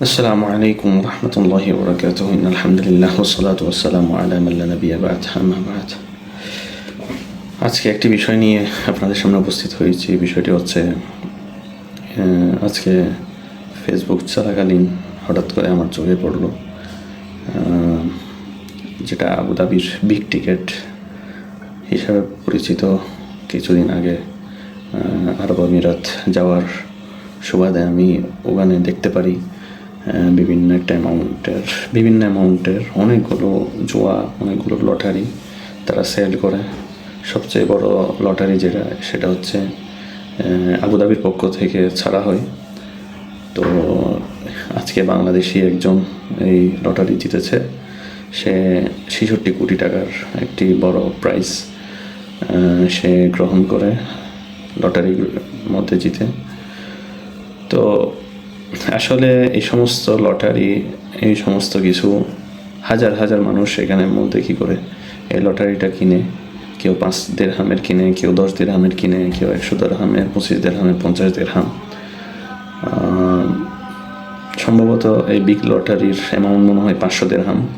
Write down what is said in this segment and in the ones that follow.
আসসালামু আলাইকুম রহমতুল্লাহি বরকাত আলহামদুলিল্লাহ ওসলাত ওসালাম আলামাল্লা নবী আবাদ আহমাবাদ আজকে একটি বিষয় নিয়ে আপনাদের সামনে উপস্থিত হয়েছি। বিষয়টি হচ্ছে আজকে ফেসবুক চলাকালীন হঠাৎ করে আমার চোখে পড়ল যেটা আবুধাবির বিগ টিকেট হিসাবে পরিচিত। কিছুদিন আগে আরব আমিরাত যাওয়ার সুবাদে আমি ওখানে দেখতে পারি। বিভিন্ন একটা অ্যামাউন্টের বিভিন্ন অ্যামাউন্টের অনেকগুলো জোয়া, অনেকগুলো লটারি তারা সেল করে। সবচেয়ে বড় লটারি যেটা, সেটা হচ্ছে আবুধাবির পক্ষ থেকে ছাড়া হয়। তো আজকে বাংলাদেশি একজন এই লটারি জিতেছে। সে ছেষট্টি কোটি টাকার একটি বড় প্রাইজ সে গ্রহণ করে লটারির মধ্যে জিতে। তো আসলে এই সমস্ত লটারি এই সমস্ত কিছু হাজার হাজার মানুষ এখানের মধ্যে কী করে। এই লটারিটা কিনে কেউ পাঁচ দেড়হামের কিনে কেউ দশ দেড়হামের কিনে কেউ একশো দেড় দেড়হামের পঁচিশ দেড় দেড়হামের পঞ্চাশ দেড়হাম। আহ, সম্ভবত এই বিগ লটারির অ্যামাউন্ট মনে হয় পাঁচশো দেড়হাম।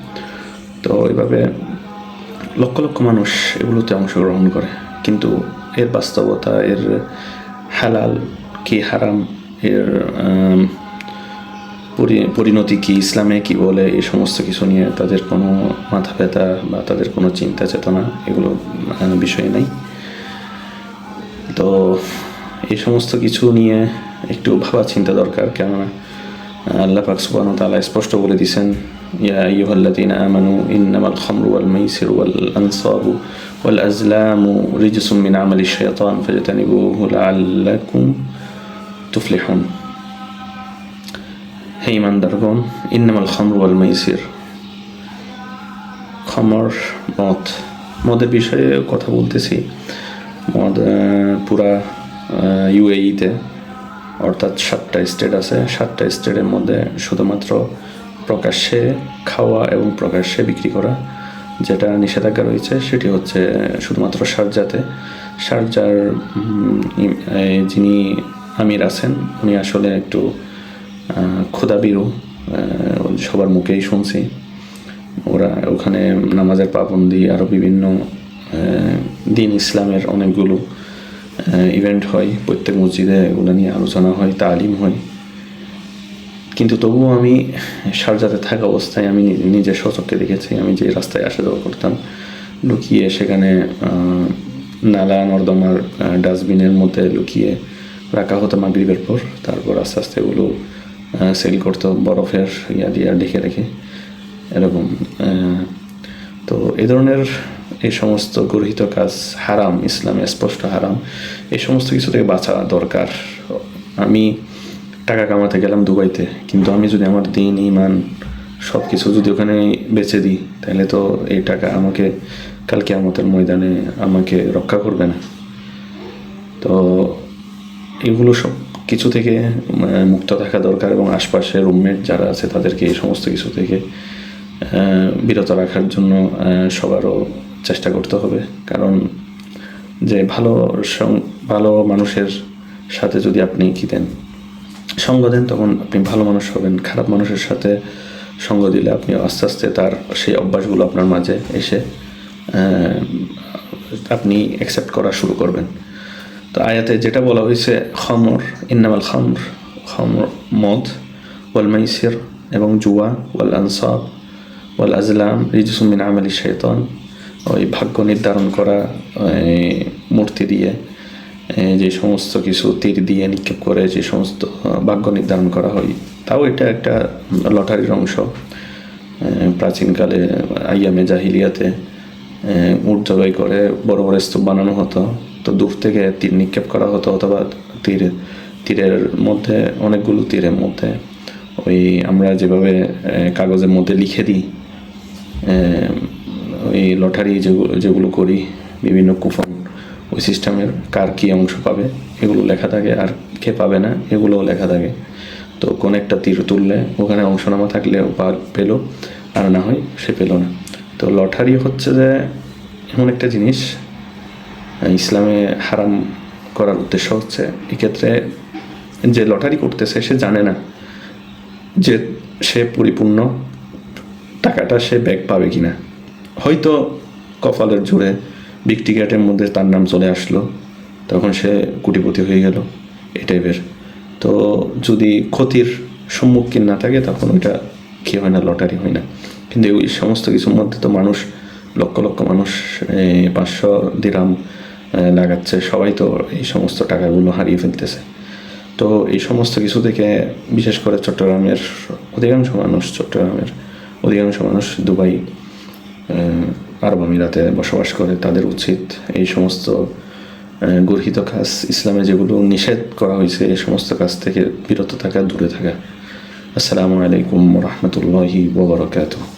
তো এইভাবে লক্ষ লক্ষ মানুষ এগুলোতে অংশগ্রহণ করে। কিন্তু এর বাস্তবতা এর হালাল কি হারাম এর পরিণতি কি ইসলামে কি বলে, এই সমস্ত কিছু নিয়ে তাদের কোনো মাথা ব্যথা বা তাদের কোনো চিন্তা চেতনা এগুলো বিষয় নেই। তো এই সমস্ত কিছু নিয়ে একটু ভাবা চিন্তা দরকার, কেননা আল্লাহ পাক সুবহানাহু ওয়া তাআলা স্পষ্ট বলে দিয়েছেন ইয়া আইয়ুহাল্লাযীনা আমানু ইন্নামাল খামরু ওয়াল মাইসিরু ওয়াল আনসাবু ওয়াল আজলামু রিজসুম মিন আমালিশ শাইতান ফাজতানিবুহু লাআল্লাকুম তুফলিহুন হে ইমানদারগণ ইন্নামাল খামরু ওয়াল মাইসির খমর মদ মদের বিষয়ে কথা বলতেছি। মদ পুরা ইউএইতে, অর্থাৎ সাতটা স্টেট আছে। সাতটা স্টেটের মধ্যে শুধুমাত্র প্রকাশ্যে খাওয়া এবং প্রকাশ্যে বিক্রি করা যেটা নিষেধাজ্ঞা রয়েছে, সেটি হচ্ছে শুধুমাত্র সারজাতে। এই যিনি আমির আছেন। উনি আসলে একটু আহ, ক্ষুধাবিরু সবার মুখেই শুনছি। ওরা ওখানে নামাজের পাবন্দি আরও বিভিন্ন দিন ইসলামের অনেকগুলো ইভেন্ট হয়। প্রত্যেক মসজিদে এগুলো নিয়ে আলোচনা হয় তালিম হয়। কিন্তু তবুও আমি সারজাতে থাকা অবস্থায় আমি নিজে সচক্ষে দেখেছি। আমি যে রাস্তায় আসা যাওয়া করতাম লুকিয়ে সেখানে নালা নর্দমার ডাস্টবিনের মধ্যে লুকিয়ে রাখা হতো মাগরিবের পর। তারপর আস্তে আস্তে এগুলো সেল করতো বরফের ইয়া দিয়ে ঢেকে রেখে। এরকম তো এ ধরনের এই সমস্ত গর্হিত কাজ হারাম, ইসলামে স্পষ্ট হারাম। এই সমস্ত কিছু থেকে বাঁচা দরকার। আমি টাকা কামাতে গেলাম দুবাইতে, কিন্তু আমি যদি আমার দিন ইমান সব কিছু যদি ওখানে বেচে দিই, তাহলে তো এই টাকা আমাকে কালকে আমাদের ময়দানে আমাকে রক্ষা করবে না। তো এগুলো সব কিছু থেকে মুক্ত থাকা দরকার এবং আশপাশে রুমমেট যারা আছে তাদেরকে এই সমস্ত কিছু থেকে বিরত রাখার জন্য সবারও চেষ্টা করতে হবে। কারণ যে ভালো ভালো মানুষের সাথে যদি আপনি কি দেন, সঙ্গ দেন, তখন আপনি ভালো মানুষ হবেন। খারাপ মানুষের সাথে সঙ্গ দিলে আপনি আস্তে আস্তে তার সেই অভ্যাসগুলো আপনার মাঝে এসে আপনি অ্যাকসেপ্ট করা শুরু করবেন। তো আয়াতে যেটা বলা হয়েছে, খমর, ইন্নামাল খমর খমর মদ, ওয়াল মাইসির এবং জুয়া, ওয়াল আনসাব ওয়াল আজলাম রিজুসুমিন আমলি শৈতন ওই ভাগ্য নির্ধারণ করা মূর্তি দিয়ে যে সমস্ত কিছু তীর দিয়ে নিক্ষেপ করে, যে সমস্ত ভাগ্য নির্ধারণ করা হয়, তাও এটা একটা লটারির অংশ। প্রাচীনকালে আইয়ামে জাহিলিয়াতে উট জবাই করে বড় বড় স্তূপ বানানো হতো। তো দূর থেকে তীর নিক্ষেপ করা হতো অথবা তীর, তীরের মধ্যে, অনেকগুলো তীরের মধ্যে। ওই আমরা যেভাবে কাগজের মধ্যে লিখে দিই ওই লটারি যেগুলো যেগুলো করি, বিভিন্ন কুপন, ওই সিস্টেমের কার কী অংশ পাবে, এগুলো লেখা থাকে, আর কে পাবে না, এগুলোও লেখা থাকে। তো কোন একটা তীর তুললে ওখানে অংশ নামা থাকলে ও পা পেল, আর না হয় সে পেল না। তো লটারি হচ্ছে যে এমন একটা জিনিস ইসলামে হারাম করার উদ্দেশ্য হচ্ছে, এক্ষেত্রে যে লটারি করতেছে, সে জানে না যে সে পরিপূর্ণ টাকাটা সে ব্যাগ পাবে কিনা। হয়তো কপালের জোরে বিগ টিকেটের মধ্যে তার নাম চলে আসলো, তখন সে কোটিপতি হয়ে গেল এই টাইপের তো যদি ক্ষতির সম্মুখীন না থাকে, তখন ওইটা কি হয় না, লটারি হয় না। কিন্তু ওই সমস্ত কিছুর মধ্যে তো মানুষ, লক্ষ লক্ষ মানুষ পাঁচশো দিরাম লাগাচ্ছে। সবাই তো এই সমস্ত টাকাগুলো হারিয়ে ফেলতেছে। তো এই সমস্ত কিছু থেকে বিশেষ করে চট্টগ্রামের অধিকাংশ মানুষ, চট্টগ্রামের অধিকাংশ মানুষ দুবাই আরব আমিরাতে বসবাস করে। তাদের উচিত এই সমস্ত গর্হিত কাজ। ইসলামে যেগুলো নিষেধ করা হয়েছে, এই সমস্ত কাজ থেকে বিরত থাকা, দূরে থাকা। আসসালামু আলাইকুম রহমতুল্লাহি ওবরাকাতুহ